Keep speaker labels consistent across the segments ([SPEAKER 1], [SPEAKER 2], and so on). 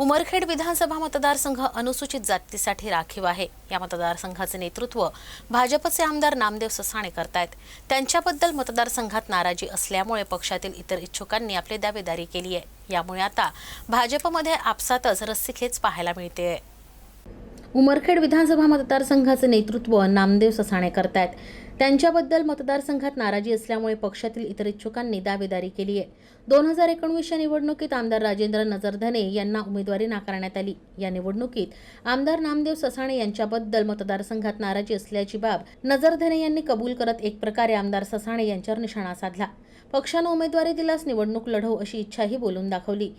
[SPEAKER 1] उमरखेड विधानसभा मतदारसंघ अनुसूचित जातीसाठी राखीव आहे. या मतदारसंघाचे नेतृत्व भाजपचे आमदार नामदेव ससाणे करतायत. त्यांच्याबद्दल मतदारसंघात नाराजी असल्यामुळे पक्षातील इतर इच्छुकांनी आपली दावेदारी केली आहे. यामुळे आता भाजपमध्ये आपसातच रस्सीखेच पाहायला मिळते उमरखेड विधानसभा मतदारसंघाचे नेतृत्व नामदेव ससाणे करतायत. त्यांच्याबद्दल मतदारसंघात नाराजी असल्यामुळे पक्षातील इतर इच्छुकांनी दावेदारी केली आहे. दोन हजार एकोणवीसच्या निवडणुकीत आमदार राजेंद्र नजरधने यांना उमेदवारी नाकारण्यात आली. या निवडणुकीत आमदार नामदेव ससाणे यांच्याबद्दल मतदारसंघात नाराजी असल्याची बाब नजरधने यांनी कबूल करत एक प्रकारे आमदार ससाणे यांच्यावर निशाणा साधला. पक्षानं उमेदवारी दिल्यास निवडणूक लढवू अशी इच्छाही बोलून दाखवली.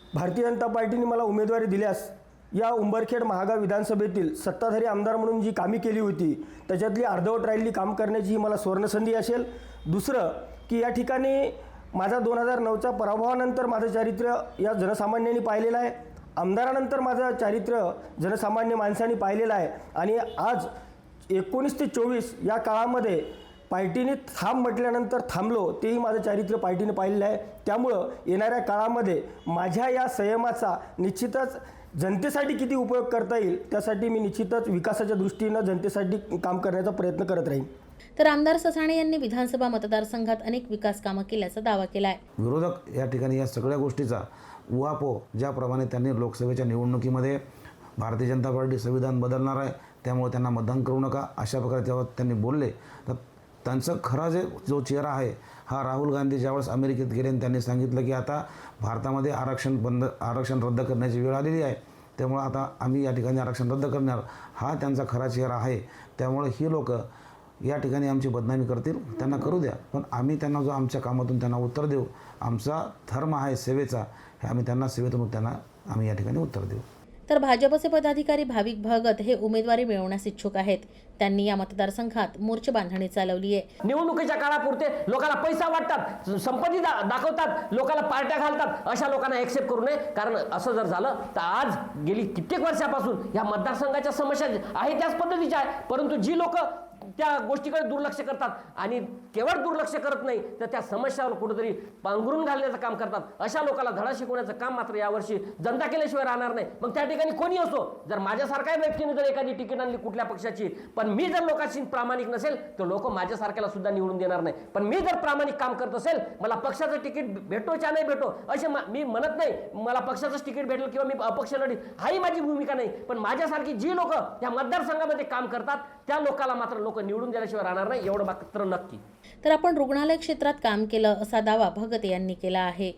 [SPEAKER 2] भारतीय जनता पार्टीने मला उमेदवारी दिल्यास या उंबरखेड महागाव विधानसभेतील सत्ताधारी आमदार म्हणून जी कामी केली होती त्याच्यातली अर्धवट राहिलेली काम करण्याची ही मला सुवर्णसंधी असेल. दुसरं की या ठिकाणी माझा दोन हजार नऊच्या पराभवानंतर माझं चारित्र्य या जनसामान्यांनी पाहिलेलं आहे. आमदारानंतर माझं चारित्र्य जनसामान्य माणसांनी पाहिलेलं आहे. आणि आज एकोणीस ते चोवीस या काळामध्ये पार्टीने थांब म्हटल्यानंतर थांबलो तेही माझं चारित्र्य पार्टीने पाहिलेलं आहे. त्यामुळं येणाऱ्या काळामध्ये माझ्या या संयमाचा निश्चितच जनतेसाठी किती उपयोग करता येईल त्यासाठी मी निश्चितच विकासाच्या दृष्टीनं जनतेसाठी काम करण्याचा प्रयत्न करत राहीन.
[SPEAKER 1] तर आमदार ससाणे यांनी विधानसभा मतदारसंघात अनेक विकास कामं केल्याचा दावा केला आहे
[SPEAKER 3] विरोधक या ठिकाणी या सगळ्या गोष्टीचा उहापोह ज्याप्रमाणे त्यांनी लोकसभेच्या निवडणुकीमध्ये भारतीय जनता पार्टी संविधान बदलणार आहे त्यामुळे त्यांना मतदान करू नका अशा प्रकारे जेव्हा त्यांनी बोलले. तर त्यांचं खरा जे जो चेहरा आहे हा राहुल गांधी ज्यावेळेस अमेरिकेत गेले आणि त्यांनी सांगितलं की आता भारतामध्ये आरक्षण बंद आरक्षण रद्द करण्याची वेळ आलेली आहे. त्यामुळं आता आम्ही या ठिकाणी आरक्षण रद्द करणार. हा त्यांचा खरा चेहरा आहे. त्यामुळे ही लोक या ठिकाणी आमची बदनामी करतील. त्यांना करू द्या. पण आम्ही त्यांना जो आमच्या कामातून त्यांना उत्तर देऊ आमचा धर्म आहे सेवेचा हे आम्ही त्यांना सेवेतून त्यांना आम्ही या ठिकाणी उत्तर देऊ.
[SPEAKER 1] तर भाजपचे पदाधिकारी भाविक भगत हे उमेदवारी मिळवण्यास इच्छुक आहेत. त्यांनी या मतदारसंघात मोर्चे बांधणी चालवली आहे.
[SPEAKER 4] निवडणुकीच्या काळापुरते लोकांना पैसा वाटतात संपत्ती दा दाखवतात लोकांना पार्ट्या घालतात अशा लोकांना एक्सेप्ट करू नये. कारण असं जर झालं तर आज गेली कित्येक वर्षापासून या मतदारसंघाच्या समस्या आहे त्याच पद्धतीच्या आहे परंतु जी लोक त्या गोष्टीकडे दुर्लक्ष करतात. आणि केवळ दुर्लक्ष करत नाही तर त्या समस्यावर कुठेतरी पांघरून घालण्याचं काम करतात. अशा लोकांना धडा शिकवण्याचं काम मात्र यावर्षी जनता केल्याशिवाय राहणार नाही. मग त्या ठिकाणी कोणी असो? जर माझ्यासारख्या व्यक्तीने जर एखादी तिकीट आणली कुठल्या पक्षाची पण मी जर लोकांशी प्रामाणिक नसेल तर लोक माझ्यासारख्याला सुद्धा निवडून देणार नाही. पण मी जर प्रामाणिक काम करत असेल मला पक्षाचं तिकीट भेटो नाही भेटो? असे मी म्हणत नाही मला पक्षाचंच तिकीट भेटलं किंवा मी अपक्ष लढी हाही माझी भूमिका नाही. पण माझ्यासारखी जी लोक या मतदारसंघामध्ये काम करतात त्या लोकांना मात्र लोक लोक निवडून दिल्याशिवाय राहणार नाही एवढं मात्र नक्की.
[SPEAKER 1] तर आपण रुग्णालय क्षेत्रात काम केलं असा दावा भगत यांनी केला आहे.